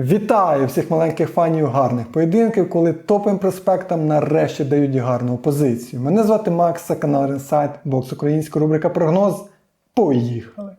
Вітаю всіх маленьких фанів гарних поєдинків, коли топим проспектам нарешті дають гарну позицію. Мене звати Макс, канал Ренсайт, бокс українська рубрика прогноз. Поїхали!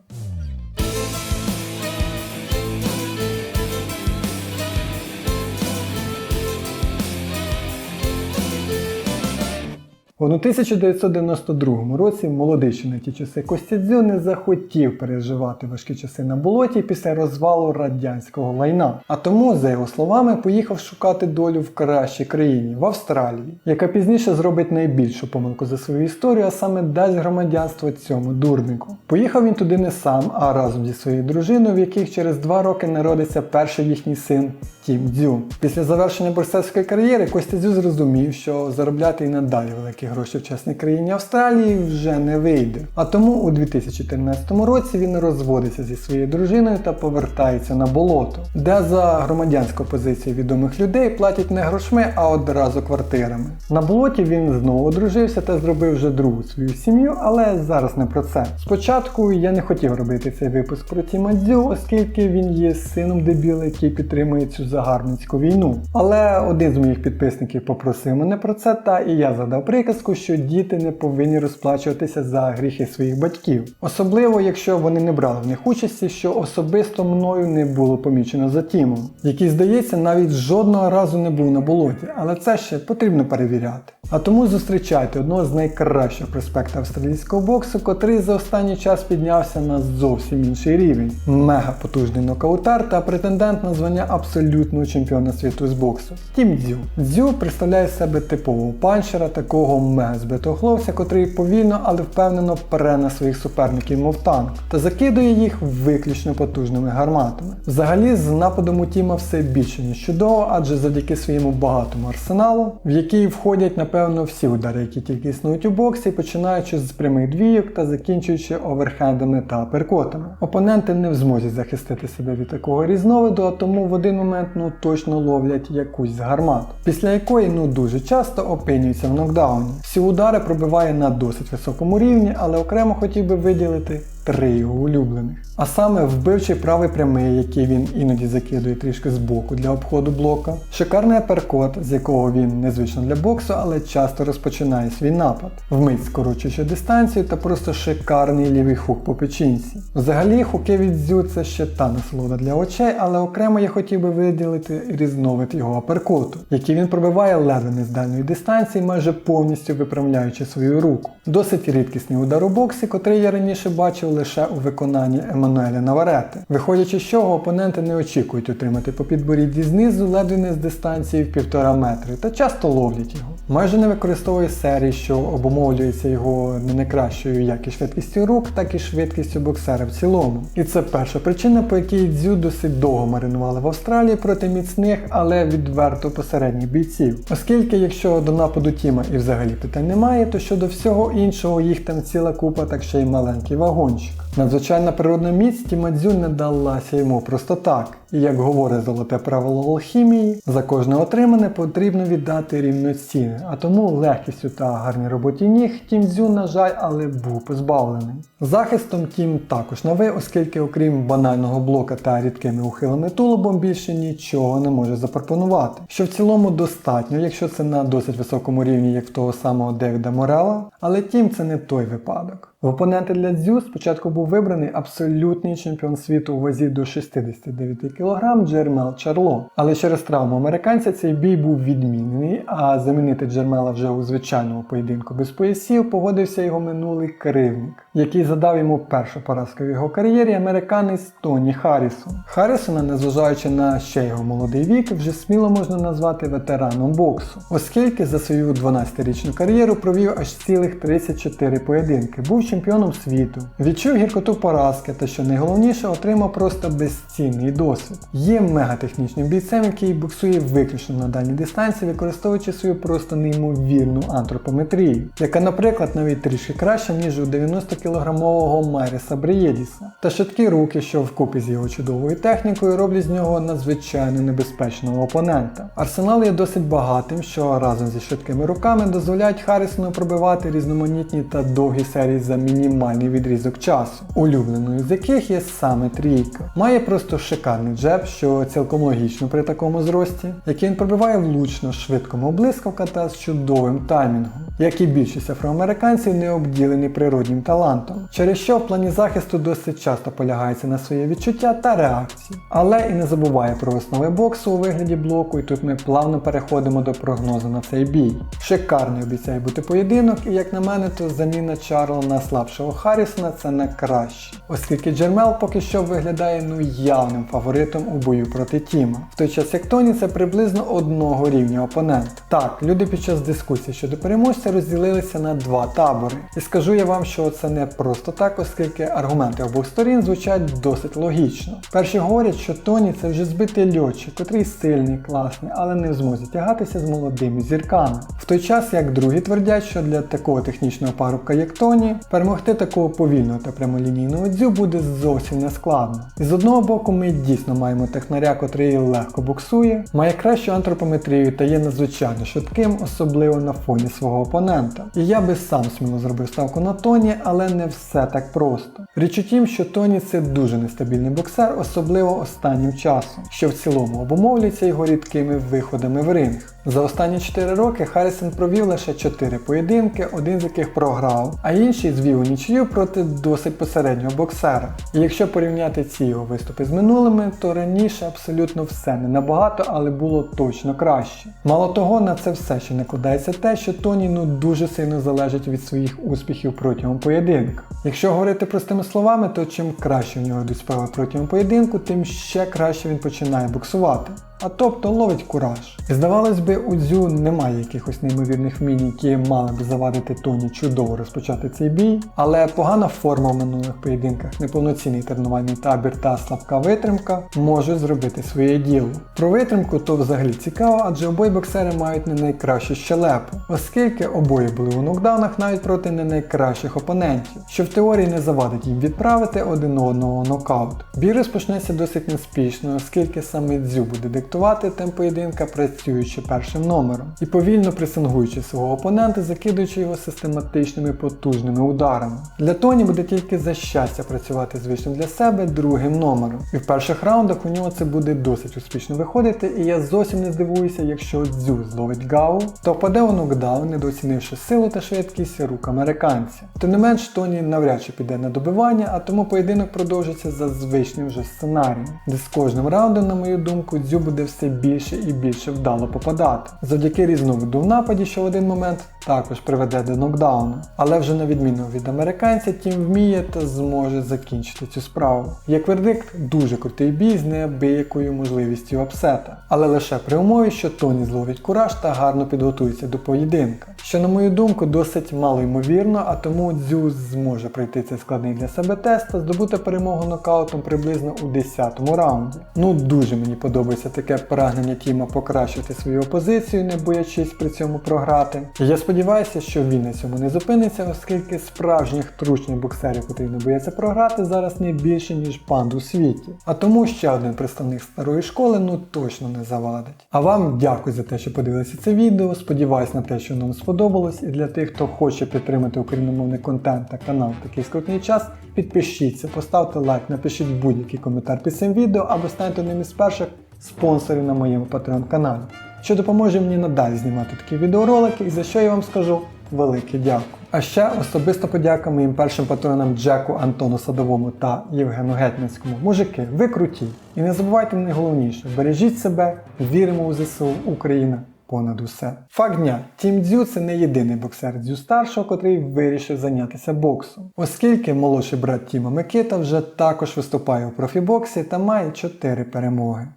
У 1992 році молодий ще на ті часи Костядзю не захотів переживати важкі часи на болоті після розвалу радянського лайна. А тому, за його словами, поїхав шукати долю в кращій країні в Австралії, яка пізніше зробить найбільшу помилку за свою історію, а саме дасть громадянство цьому дурнику. Поїхав він туди не сам, а разом зі своєю дружиною, в яких через два роки народиться перший їхній син Тім Дзю. Після завершення борцевської кар'єри Костя Дзю зрозумів, що заробляти і надалі великі гроші в чесній країні Австралії вже не вийде. А тому у 2013 році він розводиться зі своєю дружиною та повертається на болото, де за громадянську позицію відомих людей платять не грошми, а одразу квартирами. На болоті він знову одружився та зробив вже другу свою сім'ю, але зараз не про це. Спочатку я не хотів робити цей випуск про Тіма Дзю, оскільки він є сином дебіла, який підтримує цю загарбницьку війну. Але один з моїх підписників попросив мене про це, та і я задав приказку, що діти не повинні розплачуватися за гріхи своїх батьків. Особливо, якщо вони не брали в них участі, що особисто мною не було помічено за Тімом, який, здається, навіть жодного разу не був на болоті, але це ще потрібно перевіряти. А тому зустрічайте одного з найкращих проспектів австралійського боксу, котрий за останній час піднявся на зовсім інший рівень. Мега потужний нокаутер та претендент на звання абсолютного чемпіона світу з боксу. Тім Дзю. Дзю представляє себе типового панчера, такого мега збитого хлопця, котрий повільно, але впевнено пере на своїх суперників, мов танк, та закидує їх виключно потужними гарматами. Взагалі, з нападом у Тіма все більше ніж чудово, адже завдяки своєму багатому арсеналу, в який входять, напевно, всі удари, які тільки існують у боксі, починаючи з прямих двійок та закінчуючи оверхендами та аперкотами. Опоненти не в змозі захистити себе від такого різновиду, а тому в один момент ну точно ловлять якусь з гармат, після якої ну дуже часто опинюються в нокдауні. Всі удари пробиває на досить високому рівні, але окремо хотів би виділити три його улюблених. А саме вбивчий правий прямий, який він іноді закидує трішки з боку для обходу блока, шикарний аперкот, з якого він незвично для боксу, але часто розпочинає свій напад, вмить скорочуючи дистанцію та просто шикарний лівий хук по печінці. Взагалі, хуки від дзю це ще та насолода для очей, але окремо я хотів би виділити різновид його аперкоту, який він пробиває ледве не з дальньої дистанції, майже повністю виправляючи свою руку. Досить рідкісний удар у боксі, котрий я раніше бачив лише у виконанні Еммануеля Наварети. Виходячи з чого, опоненти не очікують отримати по підборідді знизу ледве не з дистанції в півтора метри та часто ловлять його. Майже не використовує серії, що обумовлюється його не найкращою як і швидкістю рук, так і швидкістю боксера в цілому. І це перша причина, по якій дзю досить довго маринували в Австралії проти міцних, але відверто посередніх бійців. Оскільки, якщо до нападу Тіма і взагалі питань немає, то щодо всього іншого їх там ціла купа, так ще й маленький вагончик батончик. Надзвичайна природна міць Тімадзю не далася йому просто так. І як говорить золоте правило алхімії, за кожне отримане потрібно віддати рівноцінне, а тому легкістю та гарній роботі ніг Тімдзю, на жаль, але був позбавлений. Захистом Тім також новий, оскільки окрім банального блока та рідкими ухилами тулубом більше нічого не може запропонувати. Що в цілому достатньо, якщо це на досить високому рівні, як в того самого Девіда Морела, але Тім це не той випадок. В опоненти для Дзю спочатку був вибраний абсолютний чемпіон світу у вазі до 69 кг Джермел Чарло. Але через травму американця цей бій був відмінений, а замінити Джермела вже у звичайному поєдинку без поясів погодився його минулий кривник, який задав йому першу поразку в його кар'єрі американець Тоні Харрісон. Харрісона, незважаючи на ще його молодий вік, вже сміло можна назвати ветераном боксу, оскільки за свою 12-річну кар'єру провів аж цілих 34 поєдинки. Був чемпіоном світу, відчув гіркоту поразки та, що найголовніше, отримав просто безцінний досвід. Є мегатехнічним бійцем, який боксує виключно на дальній дистанції, використовуючи свою просто неймовірну антропометрію, яка, наприклад, навіть трішки краща, ніж у 90-кілограмового Майреса Бриєдіса. Та швидкі руки, що вкупі з його чудовою технікою, роблять з нього надзвичайно небезпечного опонента. Арсенал є досить багатим, що разом зі швидкими руками дозволяють Харрісону пробивати різноманітні та довгі серії за мінімальний відрізок часу. Улюбленою з яких є саме трійка. Має просто шикарний джеб, що цілком логічно при такому зрості, який він пробиває влучно, швидко мов блискавка та з чудовим таймінгом. Як і більшість афроамериканців, не обділений природнім талантом, через що в плані захисту досить часто полягається на своє відчуття та реакції. Але і не забуває про основи боксу у вигляді блоку, і тут ми плавно переходимо до прогнозу на цей бій. Шикарний обіцяє бути поєдинок, і як на мене, то заміна Чарла на слабшого Харрісона це не краще, оскільки Джермел поки що виглядає ну явним фаворитом у бою проти Тіма, в той час як Тоні це приблизно одного рівня опонент. Так, люди під час дискусії щодо переможця розділилися на два табори. І скажу я вам, що це не просто так, оскільки аргументи обох сторін звучать досить логічно. Перші говорять, що Тоні це вже збитий льотчик, котрий сильний, класний, але не в змозі тягатися з молодими зірками. В той час як другі твердять, що для такого технічного парубка, як Тоні, перемогти такого повільного та прямолінійного дзю буде зовсім не складно. І з одного боку, ми дійсно маємо технаря, котрий легко боксує, має кращу антропометрію та є надзвичайно швидким, особливо на фоні свого опонента. І я би сам сміло зробив ставку на Тоні, але не все так просто. Річ у тім, що Тоні це дуже нестабільний боксер, особливо останнім часом, що в цілому обумовлюється його рідкими виходами в ринг. За останні 4 роки Харрісон провів лише 4 поєдинки, один з яких програв, а інший звів у нічию проти досить посереднього боксера. І якщо порівняти ці його виступи з минулими, то раніше абсолютно все не набагато, але було точно краще. Мало того, на це все ще накладається те, що Тоні ну дуже сильно залежить від своїх успіхів протягом поєдинка. Якщо говорити простими словами, то чим краще в нього йдуть справи протягом поєдинку, тим ще краще він починає боксувати а тобто ловить кураж. Здавалось би, у Дзю немає якихось неймовірних вмінь, які мали б завадити Тоні чудово розпочати цей бій, але погана форма в минулих поєдинках, неповноцінний тренувальний табір та слабка витримка можуть зробити своє діло. Про витримку то взагалі цікаво, адже обоє боксери мають не найкращу щелепу, оскільки обоє були у нокдаунах навіть проти не найкращих опонентів, що в теорії не завадить їм відправити один одного нокаут. Бій розпочнеться досить неспішно, оскільки саме Дзю буде диктувати диктувати темп поєдинка, працюючи першим номером, і повільно пресингуючи свого опонента, закидуючи його систематичними потужними ударами. Для Тоні буде тільки за щастя працювати звичним для себе другим номером. І в перших раундах у нього це буде досить успішно виходити, і я зовсім не здивуюся, якщо Дзю зловить Гау, то впаде у нокдаун, недооцінивши силу та швидкість рук американця. Тим не менш, Тоні навряд чи піде на добивання, а тому поєдинок продовжиться за звичним вже сценарієм, де з кожним раундом, на мою думку, Дзю буде все більше і більше вдало попадати. Завдяки різновиду в нападі, що в один момент також приведе до нокдауну. Але вже на відміну від американця, тім вміє та зможе закінчити цю справу. Як вердикт, дуже крутий бій з неабиякою можливістю апсета. Але лише при умові, що Тоні зловить кураж та гарно підготується до поєдинка. Що, на мою думку, досить мало ймовірно, а тому Дзю зможе пройти цей складний для себе тест та здобути перемогу нокаутом приблизно у 10-му раунді. Ну дуже мені подобається таке прагнення Тіма покращити свою позицію, не боячись при цьому програти. Я сподіваюся, що він на цьому не зупиниться, оскільки справжніх тручних боксерів, котрі не бояться програти, зараз не більше, ніж панд у світі. А тому ще один представник старої школи ну точно не завадить. А вам дякую за те, що подивилися це відео. Сподіваюсь на те, що нам сподобалось. І для тих, хто хоче підтримати україномовний контент та канал в такий скрутний час, підпишіться, поставте лайк, напишіть будь-який коментар під цим відео або станьте одним із перших спонсорів на моєму Patreon каналі, що допоможе мені надалі знімати такі відеоролики і за що я вам скажу велике дякую. А ще особиста подяка моїм першим патронам Джеку Антону Садовому та Євгену Гетьманському. Мужики, ви круті! І не забувайте найголовніше, бережіть себе, віримо у ЗСУ Україна понад усе. Факт дня. Тім Дзю це не єдиний боксер Дзю старшого, котрий вирішив зайнятися боксом. Оскільки молодший брат Тіма Микита вже також виступає у профібоксі та має 4 перемоги.